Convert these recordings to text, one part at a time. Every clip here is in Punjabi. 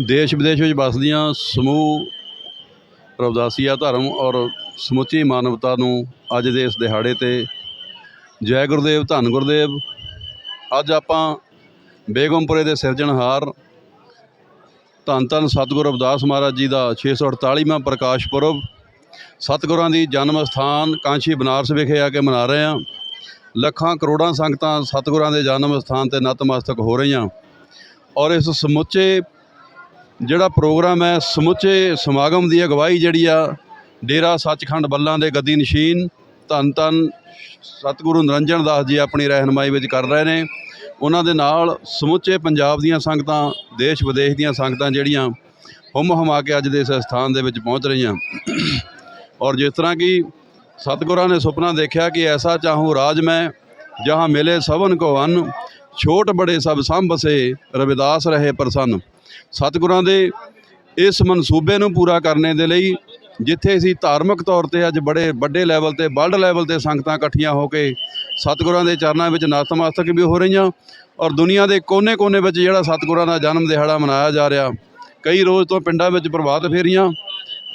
ਦੇਸ਼ ਵਿਦੇਸ਼ ਵਿੱਚ ਵੱਸਦੀਆਂ ਸਮੂਹ ਰਵਦਾਸੀਆ ਧਰਮ ਔਰ ਸਮੁੱਚੀ ਮਾਨਵਤਾ ਨੂੰ ਅੱਜ ਦੇ ਇਸ ਦਿਹਾੜੇ ਤੇ ਜੈ ਗੁਰਦੇਵ, ਧੰਨ ਗੁਰਦੇਵ, ਅੱਜ ਆਪਾਂ ਬੇਗਮਪੁਰੇ ਦੇ ਸਿਰਜਣਹਾਰ ਧੰਨ ਧੰਨ ਸਤਿਗੁਰੂ ਰਵਿਦਾਸ ਮਹਾਰਾਜ ਜੀ ਦਾ 648ਵਾਂ ਪ੍ਰਕਾਸ਼ ਪੁਰਬ ਸਤਿਗੁਰਾਂ ਦੀ ਜਨਮ ਸਥਾਨ ਕਾਂਸ਼ੀ ਬਨਾਰਸ ਵਿਖੇ ਆ ਕੇ ਮਨਾ ਰਹੇ ਹਾਂ। ਲੱਖਾਂ ਕਰੋੜਾਂ ਸੰਗਤਾਂ ਸਤਿਗੁਰਾਂ ਦੇ ਜਨਮ ਸਥਾਨ ਤੇ ਨਤਮਸਤਕ ਹੋ ਰਹੀਆਂ ਔਰ ਇਸ ਸਮੁੱਚੇ ਜਿਹੜਾ ਪ੍ਰੋਗਰਾਮ ਹੈ, ਸਮੁੱਚੇ ਸਮਾਗਮ ਦੀ ਅਗਵਾਈ ਜਿਹੜੀ ਆ, ਡੇਰਾ ਸੱਚਖੰਡ ਬੱਲਾਂ ਦੇ ਗੱਦੀ ਨਸ਼ੀਨ ਧੰਨ ਧੰਨ ਸਤਿਗੁਰੂ ਨਿਰੰਜਨ ਦਾਸ ਜੀ ਆਪਣੀ ਰਹਿਨਮਾਈ ਵਿੱਚ ਕਰ ਰਹੇ ਨੇ। ਉਹਨਾਂ ਦੇ ਨਾਲ ਸਮੁੱਚੇ ਪੰਜਾਬ ਦੀਆਂ ਸੰਗਤਾਂ, ਦੇਸ਼ ਵਿਦੇਸ਼ ਦੀਆਂ ਸੰਗਤਾਂ ਜਿਹੜੀਆਂ ਹੁਮ ਹਮਾ ਕੇ ਅੱਜ ਦੇ ਇਸ ਸਥਾਨ ਦੇ ਵਿੱਚ ਪਹੁੰਚ ਰਹੀਆਂ। ਔਰ ਜਿਸ ਤਰ੍ਹਾਂ ਕਿ ਸਤਿਗੁਰਾਂ ਨੇ ਸੁਪਨਾ ਦੇਖਿਆ ਕਿ ਐਸਾ ਚਾਹੂੰ ਰਾਜ ਮੈਂ, ਜਹਾਂ ਮਿਲੇ ਸਭਨ ਕੋ ਅੰਨ ਛੋਟ ਬੜੇ ਸਭ ਸੰਭਸੇ, ਰਵਿਦਾਸ ਰਹੇ ਪ੍ਰਸੰਨ। ਸਤਿਗੁਰਾਂ ਦੇ ਇਸ ਮਨਸੂਬੇ ਨੂੰ ਪੂਰਾ ਕਰਨੇ ਦੇ ਲਈ ਜਿੱਥੇ ਅਸੀਂ ਧਾਰਮਿਕ ਤੌਰ ਤੇ ਅੱਜ ਬੜੇ ਵੱਡੇ ਲੈਵਲ ਤੇ, ਵਰਲਡ ਲੈਵਲ ਤੇ ਸੰਗਤਾਂ ਇਕੱਠੀਆਂ ਹੋ ਕੇ ਸਤਿਗੁਰਾਂ ਦੇ ਚਰਨਾਂ ਵਿੱਚ ਨਤਮਸਤਕ ਵੀ ਹੋ ਰਹੀਆਂ ਔਰ ਦੁਨੀਆ ਦੇ ਕੋਨੇ-ਕੋਨੇ ਵਿੱਚ ਜਿਹੜਾ ਸਤਿਗੁਰਾਂ ਦਾ ਜਨਮ ਦਿਹਾੜਾ ਮਨਾਇਆ ਜਾ ਰਿਹਾ, ਕਈ ਰੋਜ਼ ਤੋਂ ਪਿੰਡਾਂ ਵਿੱਚ ਪ੍ਰਭਾਤ ਫੇਰੀਆਂ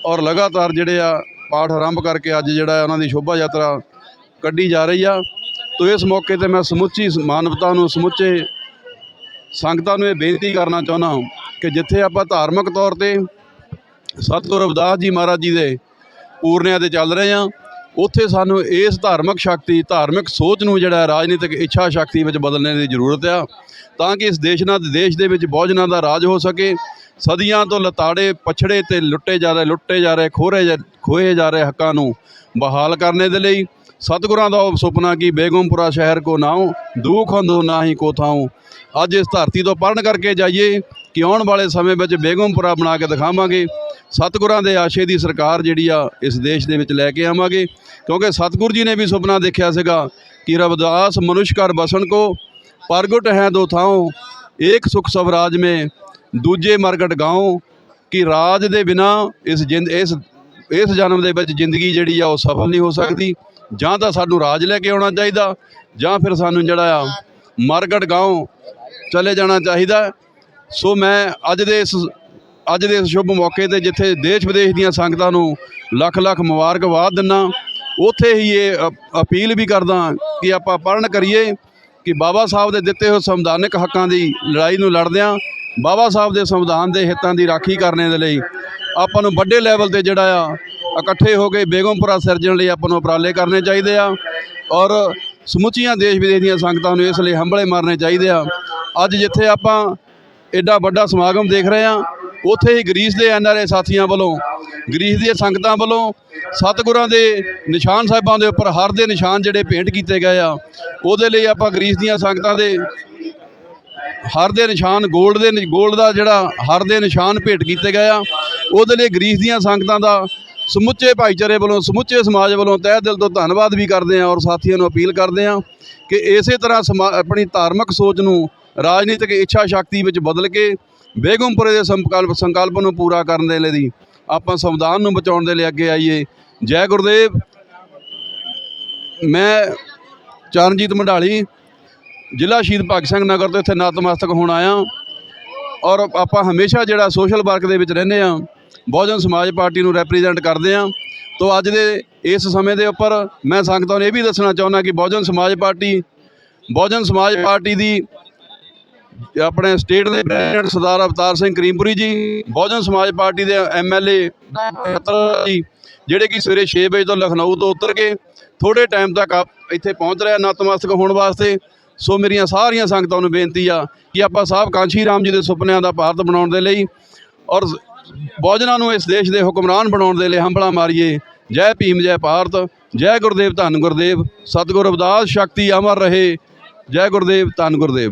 ਔਰ ਲਗਾਤਾਰ ਜਿਹੜੇ ਆ ਪਾਠ ਆਰੰਭ ਕਰਕੇ ਅੱਜ ਜਿਹੜਾ ਉਹਨਾਂ ਦੀ ਸ਼ੋਭਾ ਯਾਤਰਾ ਕੱਢੀ ਜਾ ਰਹੀ ਆ। ਤੋ ਇਸ ਮੌਕੇ ਤੇ ਮੈਂ ਸਮੁੱਚੀ ਮਾਨਵਤਾ ਨੂੰ, ਸਮੁੱਚੇ ਸੰਗਤਾਂ ਨੂੰ ਇਹ ਬੇਨਤੀ ਕਰਨਾ ਚਾਹੁੰਦਾ ਕਿ ਜਿੱਥੇ ਆਪਾਂ ਧਾਰਮਿਕ ਤੌਰ ਤੇ ਸਤਿਗੁਰੂ ਰਵਿਦਾਸ ਜੀ ਮਹਾਰਾਜ ਜੀ ਦੇ ਪੂਰਨਿਆਂ ਤੇ ਚੱਲ ਰਹੇ ਹਾਂ, ਉੱਥੇ ਸਾਨੂੰ ਇਸ ਧਾਰਮਿਕ ਸ਼ਕਤੀ, ਧਾਰਮਿਕ ਸੋਚ ਨੂੰ ਜਿਹੜਾ ਰਾਜਨੀਤਿਕ ਇੱਛਾ ਸ਼ਕਤੀ ਵਿੱਚ ਬਦਲਣ ਦੀ ਜ਼ਰੂਰਤ ਆ, ਤਾਂ ਕਿ ਇਸ ਦੇਸ਼ ਨਾਲ, ਦੇਸ਼ ਦੇ ਵਿੱਚ ਬਹੁਜਨਾਂ ਦਾ ਰਾਜ ਹੋ ਸਕੇ। ਸਦੀਆਂ ਤੋਂ ਲਤਾੜੇ, ਪਛੜੇ ਤੇ ਲੁੱਟੇ ਜਾ ਰਹੇ, ਲੁੱਟੇ ਜਾ ਰਹੇ, ਖੋਰੇ ਜਾ- ਖੋਏ ਜਾ ਰਹੇ ਹੱਕਾਂ ਨੂੰ ਬਹਾਲ ਕਰਨੇ ਦੇ ਲਈ ਸਤਿਗੁਰਾਂ ਦਾ ਉਹ ਸੁਪਨਾ ਕਿ ਬੇਗਮਪੁਰਾ ਸ਼ਹਿਰ ਕੋ ਨਾਉ, ਦੁਖ ਹੰਦੋ ਨਾਹੀ ਕੋ ਥਾਉ। ਅੱਜ ਇਸ ਧਰਤੀ ਤੋਂ ਪੜਨ ਕਰਕੇ ਜਾਈਏ ਕਿ ਆਉਣ ਵਾਲੇ ਸਮੇਂ ਵਿੱਚ ਬੇਗਮਪੁਰਾ ਬਣਾ ਕੇ ਦਿਖਾਵਾਂਗੇ। ਸਤਿਗੁਰਾਂ ਦੇ ਆਸ਼ੇ ਦੀ ਸਰਕਾਰ ਜਿਹੜੀ ਆ, ਇਸ ਦੇਸ਼ ਦੇ ਵਿੱਚ ਲੈ ਕੇ ਆਵਾਂਗੇ। ਕਿਉਂਕਿ ਸਤਿਗੁਰ ਜੀ ਨੇ ਵੀ ਸੁਪਨਾ ਦੇਖਿਆ ਸੀਗਾ ਕਿ ਰਵਦਾਸ ਮਨੁਸ਼ ਕਰ ਬਸਣ ਕੋ ਪ੍ਰਗਟ ਹੈ ਦੋ ਥਾਉ, ਏਕ ਸੁਖ ਸਵਰਾਜ ਮੇ, ਦੂਜੇ ਮਰਗਟ ਗਾਉ। ਕਿ ਰਾਜ ਦੇ ਬਿਨਾ ਇਸ ਜਿੰਦ, ਇਸ ਇਸ ਜਨਮ ਦੇ ਵਿੱਚ ਜ਼ਿੰਦਗੀ ਜਿਹੜੀ ਆ, ਉਹ ਸਫਲ ਨਹੀਂ ਹੋ ਸਕਦੀ। ਜਾਂ ਤਾਂ ਸਾਨੂੰ ਰਾਜ ਲੈ ਕੇ ਆਉਣਾ ਚਾਹੀਦਾ, ਜਾਂ ਫਿਰ ਸਾਨੂੰ ਜਿਹੜਾ ਆ ਮਰਗਟ ਗਾਉ ਚਲੇ ਜਾਣਾ ਚਾਹੀਦਾ। ਸੋ ਮੈਂ ਅੱਜ ਦੇ ਇਸ, ਅੱਜ ਦੇ ਇਸ ਸ਼ੁਭ ਮੌਕੇ ਤੇ ਜਿੱਥੇ ਦੇਸ਼ ਵਿਦੇਸ਼ ਦੀਆਂ ਸੰਗਤਾਂ ਨੂੰ ਲੱਖ ਲੱਖ ਮੁਬਾਰਕਬਾਦ ਦਿੰਨਾ, ਉੱਥੇ ਹੀ ਇਹ ਅ- ਅਪੀਲ ਵੀ ਕਰਦਾ ਕਿ ਆਪਾਂ ਪੜਨ ਕਰੀਏ ਕਿ ਬਾਬਾ ਸਾਹਿਬ ਦੇ ਦਿੱਤੇ ਹੋਏ ਸੰਵਿਧਾਨਕ ਹੱਕਾਂ ਦੀ ਲੜਾਈ ਨੂੰ ਲੜਦਿਆਂ, ਬਾਬਾ ਸਾਹਿਬ ਦੇ ਸੰਵਿਧਾਨ ਦੇ ਹਿੱਤਾਂ ਦੀ ਰਾਖੀ ਕਰਨ ਦੇ ਲਈ ਆਪਾਂ ਨੂੰ ਵੱਡੇ ਲੈਵਲ ਤੇ ਜਿਹੜਾ ਆ ਇਕੱਠੇ ਹੋ ਕੇ ਬੇਗਮਪੁਰਾ ਸਿਰਜਣ ਲਈ ਆਪਾਂ ਨੂੰ ਉਪਰਾਲੇ ਕਰਨੇ ਚਾਹੀਦੇ ਆ ਔਰ ਸਮੁੱਚੀਆਂ ਦੇਸ਼ ਵਿਦੇਸ਼ ਦੀਆਂ ਸੰਗਤਾਂ ਨੂੰ ਇਸ ਲਈ ਹੰਬਲੇ ਮਾਰਨੇ ਚਾਹੀਦੇ ਆ। ਅੱਜ ਜਿੱਥੇ ਆਪਾਂ ਐਡਾ ਵੱਡਾ ਸਮਾਗਮ ਦੇਖ ਰਹੇ ਆ, ਉੱਥੇ ਹੀ ਗਰੀਸ ਦੇ ਐਨਆਰਏ ਸਾਥੀਆਂ ਵੱਲੋਂ, ਗਰੀਸ ਦੀਆਂ ਸੰਗਤਾਂ ਵੱਲੋਂ ਸਤਿਗੁਰਾਂ ਦੇ ਨਿਸ਼ਾਨ ਸਾਹਿਬਾਂ ਦੇ ਉੱਪਰ ਹਰ ਦੇ ਨਿਸ਼ਾਨ ਜਿਹੜੇ ਪੇਂਟ ਕੀਤੇ ਗਏ ਆ, ਉਹਦੇ ਲਈ ਆਪਾਂ ਗਰੀਸ ਦੀਆਂ ਸੰਗਤਾਂ ਦੇ ਹਰ ਦੇ ਨਿਸ਼ਾਨ 골ਡ ਦੇ 골ਡ ਦਾ ਜਿਹੜਾ ਹਰ ਦੇ ਨਿਸ਼ਾਨ ਭੇਟ ਕੀਤੇ ਗਏ ਆ, ਉਹਦੇ ਲਈ ਗਰੀਸ ਦੀਆਂ ਸੰਗਤਾਂ ਦਾ ਸਮੁੱਚੇ ਭਾਈਚਾਰੇ ਵੱਲੋਂ, ਸਮੁੱਚੇ ਸਮਾਜ ਵੱਲੋਂ ਤਹਿ ਦਿਲ ਤੋਂ ਧੰਨਵਾਦ ਵੀ ਕਰਦੇ ਹਾਂ ਔਰ ਸਾਥੀਆਂ ਨੂੰ ਅਪੀਲ ਕਰਦੇ ਹਾਂ ਕਿ ਇਸੇ ਤਰ੍ਹਾਂ ਸਮਾ- ਆਪਣੀ ਧਾਰਮਿਕ ਸੋਚ ਨੂੰ, ਰਾਜਨੀਤਿਕ ਇੱਛਾ ਸ਼ਕਤੀ ਵਿੱਚ ਬਦਲ ਕੇ ਬੇਗਮਪੁਰੇ ਦੇ ਸੰਕਲਪ ਸੰਕਲਪ ਨੂੰ ਪੂਰਾ ਕਰਨ ਦੇ ਲਈ ਆਪਾਂ ਸੰਵਿਧਾਨ ਨੂੰ ਬਚਾਉਣ ਦੇ ਲਈ ਅੱਗੇ ਆਈਏ। ਜੈ ਗੁਰਦੇਵ। ਮੈਂ ਚਰਨਜੀਤ ਮੰਡਾਲੀ, ਜ਼ਿਲ੍ਹਾ ਸ਼ਹੀਦ ਭਗਤ ਸਿੰਘ ਨਗਰ ਤੋਂ ਇੱਥੇ ਨਤਮਸਤਕ ਹੋਣ ਆਇਆ ਔਰ ਆਪਾਂ ਹਮੇਸ਼ਾ ਜਿਹੜਾ ਸੋਸ਼ਲ ਵਰਕ ਦੇ ਵਿੱਚ ਰਹਿੰਦੇ ਆ ਬਹੁਜਨ ਸਮਾਜ ਪਾਰਟੀ ਨੂੰ ਰੈਪਰੈਜ਼ੈਂਟ ਕਰਦੇ ਆ ਤੋਂ ਅੱਜ ਦੇ ਇਸ ਸਮੇਂ ਦੇ ਉੱਪਰ ਮੈਂ ਸੰਗਤਾਂ ਨੂੰ ਇਹ ਵੀ ਦੱਸਣਾ ਚਾਹੁੰਦਾ ਕਿ ਬਹੁਜਨ ਸਮਾਜ ਪਾਰਟੀ, ਬਹੁਜਨ ਸਮਾਜ ਪਾਰਟੀ ਦੀ ਆਪਣੇ ਸਟੇਟ ਦੇ ਪ੍ਰੈਜ਼ੀਡੈਂਟ ਸਰਦਾਰ ਅਵਤਾਰ ਸਿੰਘ ਕਰੀਮਪੁਰੀ ਜੀ, ਬਹੁਜਨ ਸਮਾਜ ਪਾਰਟੀ ਦੇ ਐਮਐਲਏ ਜੀ, ਜਿਹੜੇ ਕਿ ਸਵੇਰੇ 6 ਵਜੇ ਤੋਂ ਲਖਨਊ ਤੋਂ ਉਤਰ ਕੇ ਥੋੜੇ ਟਾਈਮ ਤੱਕ ਆਪ ਇੱਥੇ ਪਹੁੰਚ ਰਿਹਾ ਨਤਮਸਤਕ ਹੋਣ ਵਾਸਤੇ। ਸੋ ਮੇਰੀਆਂ ਸਾਰੀਆਂ ਸੰਗਤਾਂ ਨੂੰ ਬੇਨਤੀ ਆ ਕਿ ਆਪਾਂ ਸਾਹਿਬ ਕਾਂਸ਼ੀ ਰਾਮ ਜੀ ਦੇ ਸੁਪਨਿਆਂ ਦਾ ਭਾਰਤ ਬਣਾਉਣ ਦੇ ਲਈ ਔਰ ਬਹੁਜਨਾਂ ਨੂੰ ਇਸ ਦੇਸ਼ ਦੇ ਹੁਕਮਰਾਨ ਬਣਾਉਣ ਦੇ ਲਈ ਹੰਬਲਾ ਮਾਰੀਏ। ਜੈ ਭੀਮ, ਜੈ ਭਾਰਤ, ਜੈ ਗੁਰਦੇਵ ਧੰਨ ਗੁਰਦੇਵ। ਸਤਿਗੁਰ ਰਵਿਦਾਸ ਸ਼ਕਤੀ ਅਮਰ ਰਹੇ। ਜੈ ਗੁਰਦੇਵ, ਧੰਨ ਗੁਰਦੇਵ।